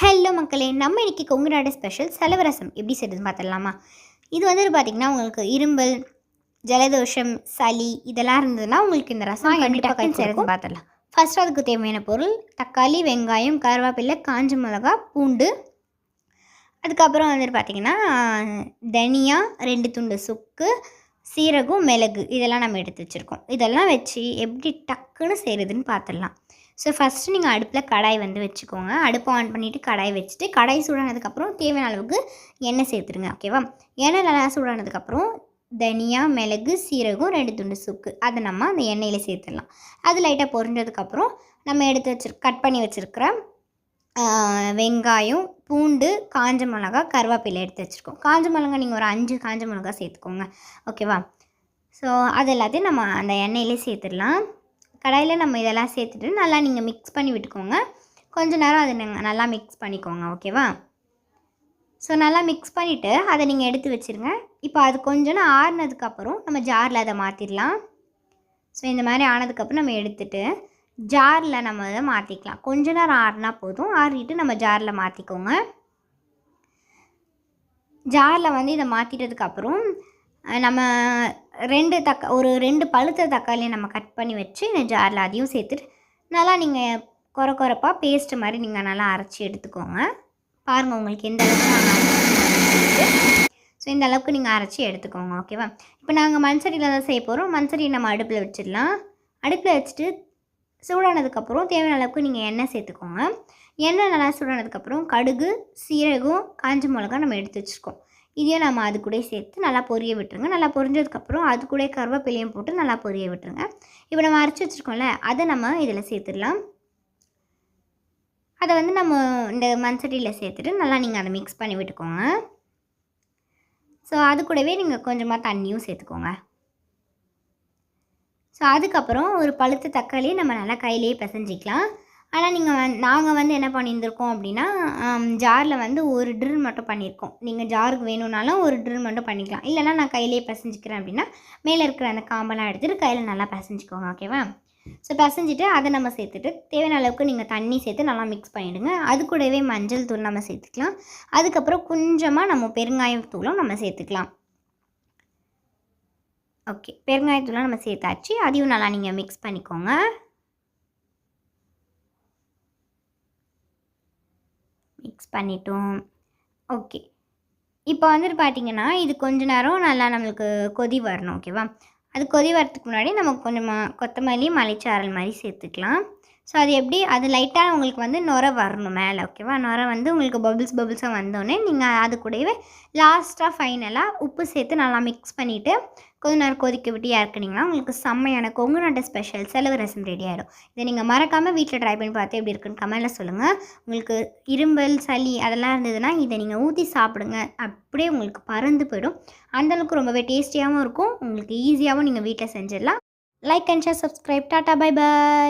Hello மக்களே நம்ம இன்னைக்கு கொங்கு நாடு ஸ்பெஷல் செலவரசம் எப்படி செய்யுதுன்னு பார்த்துடலாமா? இது வந்துட்டு பார்த்திங்கன்னா உங்களுக்கு இரும்பல் ஜலதோஷம் சளி இதெல்லாம் இருந்ததுன்னா உங்களுக்கு இந்த ரசம் கண்டிப்பாக செய்கிறது பார்த்துடலாம். ஃபஸ்ட்டு அதுக்கு தேவையான பொருள் தக்காளி வெங்காயம் கருவேப்பிலை காஞ்ச மிளகா பூண்டு. அதுக்கப்புறம் வந்துட்டு பார்த்திங்கன்னா தனியா ரெண்டு துண்டு சுக்கு சீரகம் மிளகு இதெல்லாம் நம்ம எடுத்து வச்சுருக்கோம். இதெல்லாம் வச்சு எப்படி டக்குன்னு செய்கிறதுன்னு பார்த்துடலாம். ஸோ ஃபஸ்ட்டு நீங்கள் அடுப்பில் கடாய் வந்து வச்சுக்கோங்க. அடுப்பை ஆன் பண்ணிவிட்டு கடாய் வச்சுட்டு கடாய் சூடானதுக்கப்புறம் தேவையான அளவுக்கு எண்ணெய் சேர்த்துருங்க ஓகேவா எண்ணெய் நல்லா சூடானதுக்கப்புறம் தனியா மிளகு சீரகம் ரெண்டு துண்டு சுக்கு. அதை நம்ம அந்த எண்ணெயில் சேர்த்துடலாம். அது லைட்டாக பொரிஞ்சதுக்கப்புறம் நம்ம எடுத்து வச்சிரு கட் பண்ணி வச்சுருக்கிற வெங்காயம் பூண்டு காஞ்ச மிளகா கருவேப்பிலை எடுத்து வச்சுருக்கோம். காஞ்ச மிளகா நீங்கள் ஒரு அஞ்சு காஞ்ச மிளகா சேர்த்துக்கோங்க ஓகேவா ஸோ அது எல்லாத்தையும் நம்ம அந்த எண்ணெயிலே சேர்த்துடலாம். கடாயில் நம்ம இதெல்லாம் சேர்த்துட்டு நல்லா நீங்கள் மிக்ஸ் பண்ணி விட்டுக்கோங்க. கொஞ்ச நேரம் அதை நீங்கள் நல்லா மிக்ஸ் பண்ணிக்கோங்க ஓகேவா ஸோ நல்லா மிக்ஸ் பண்ணிவிட்டு அதை நீங்கள் எடுத்து வச்சுருங்க. இப்போ அது கொஞ்ச ஆறுனதுக்கப்புறம் நம்ம ஜாரில் அதை மாற்றிடலாம் ஸோ இந்த மாதிரி ஆனதுக்கப்புறம் நம்ம எடுத்துட்டு ஜாரில் நம்ம அதை மாற்றிக்கலாம் கொஞ்ச நேரம் ஆறுனா போதும். ஆறிட்டு நம்ம ஜாரில் மாற்றிக்கோங்க ஜாரில் வந்து இதை மாற்றிட்டதுக்கப்புறம் நம்ம ரெண்டு தக்கா ஒரு ரெண்டு பழுத்த தக்காளியை நம்ம கட் பண்ணி வச்சு இந்த ஜாரில் அதையும் சேர்த்துட்டு நல்லா நீங்கள் குறை குறைப்பாக பேஸ்ட் மாதிரி நீங்கள் நல்லா அரைச்சி எடுத்துக்கோங்க. பாருங்கள் உங்களுக்கு எந்த அளவுக்கு நாங்கள் ஸோ இந்த அளவுக்கு நீங்கள் அரைச்சி எடுத்துக்கோங்க ஓகேவா இப்போ நாங்கள் மண்சட்டியில் தான் செய்ய போகிறோம் மண்சட்டியை நம்ம அடுப்பில் வச்சிடலாம். அடுப்பில் வச்சுட்டு சூடானதுக்கப்புறம் தேவையான அளவுக்கு நீங்கள் எண்ணெய் சேர்த்துக்கோங்க. எண்ணெய் நல்லா சூடானதுக்கப்புறம் கடுகு சீரகம் காஞ்ச மிளகா நம்ம எடுத்து வச்சுருக்கோம். இதையும் நம்ம அது கூட சேர்த்து நல்லா பொரிய விட்டுருங்க. நல்லா பொரிஞ்சதுக்கப்புறம் அது கூட கருவேப்பிலையும் போட்டு நல்லா பொரிய விட்டுருங்க. இப்போ நம்ம அரைச்சி வச்சுருக்கோம்ல அதை நம்ம இதில் சேர்த்துடலாம். அதை வந்து நம்ம இந்த மண்சட்டியில் சேர்த்துட்டு நல்லா நீங்கள் அதை மிக்ஸ் பண்ணி விட்டுக்கோங்க. ஸோ அது கூடவே நீங்கள் கொஞ்சமாக தண்ணியும் சேர்த்துக்கோங்க. ஸோ அதுக்கப்புறம் ஒரு பழுத்த தக்காளியை நம்ம நல்லா கையிலேயே பிசைஞ்சிக்கலாம். ஆனால் நீங்கள் வந் நாங்கள் வந்து என்ன பண்ணியிருந்திருக்கோம் அப்படின்னா ஜாரில் வந்து ஒரு ட்ரில் மட்டும் பண்ணியிருக்கோம். நீங்கள் ஜாருக்கு வேணும்னாலும் ஒரு ட்ரில் மட்டும் பண்ணிக்கலாம். இல்லைனா நான் கையிலேயே பசஞ்சிக்கிறேன் அப்படின்னா மேலே இருக்கிற அந்த காம்பெல்லாம் எடுத்துகிட்டு கையில் நல்லா பிசைஞ்சிக்கோங்க ஓகேவா ஸோ பசஞ்சிட்டு அதை நம்ம சேர்த்துட்டு தேவையான அளவுக்கு நீங்கள் தண்ணி சேர்த்து நல்லா மிக்ஸ் பண்ணிவிடுங்க அது கூடவே மஞ்சள் தூள் நம்ம சேர்த்துக்கலாம். அதுக்கப்புறம் கொஞ்சமாக நம்ம பெருங்காயம் தூளும் நம்ம சேர்த்துக்கலாம். ஓகே பெருங்காயத்தூளும் நம்ம சேர்த்தாச்சு. அதையும் நல்லா நீங்கள் மிக்ஸ் பண்ணிக்கோங்க. மிக்ஸ் பண்ணிட்டோம். ஓகே இப்போ வந்துட்டு பார்த்தீங்கன்னா இது கொஞ்ச நேரம் நல்லா நம்மளுக்கு கொதி வரணும் ஓகேவா அது கொதி வரத்துக்கு முன்னாடி நம்ம கொஞ்சமாக கொத்தமல்லி மலைச்சாரல் மாதிரி சேர்த்துக்கலாம். ஸோ அது எப்படி? அது லைட்டாக உங்களுக்கு வந்து நுர வரணும் மேலே ஓகேவா நுர வந்து உங்களுக்கு பபிள்ஸ் பபிள்ஸாக வந்தோடனே நீங்கள் அது கூடவே லாஸ்ட்டாக ஃபைனலாக உப்பு சேர்த்து நல்லா மிக்ஸ் பண்ணிவிட்டு கொஞ்ச நேரம் கொதிக்க விட்டு இறக்குனீங்கன்னா உங்களுக்கு செம்மையான கொங்கு நாட்டு ஸ்பெஷல் செலவு ரசம் ரெடி ஆகிடும் இதை நீங்கள் மறக்காமல் வீட்டில் ட்ரை பண்ணி பார்த்து எப்படி இருக்குன்னு கமெண்டில் சொல்லுங்கள் உங்களுக்கு இரும்பல் சளி அதெல்லாம் இருந்ததுன்னா இதை நீங்கள் ஊற்றி சாப்பிடுங்க. அப்படியே உங்களுக்கு பறந்து போயிடும். அந்தளவுக்கு ரொம்பவே டேஸ்டியாகவும் இருக்கும். உங்களுக்கு ஈஸியாகவும் நீங்கள் வீட்டில் செஞ்சிடலாம். Like and share subscribe tata bye bye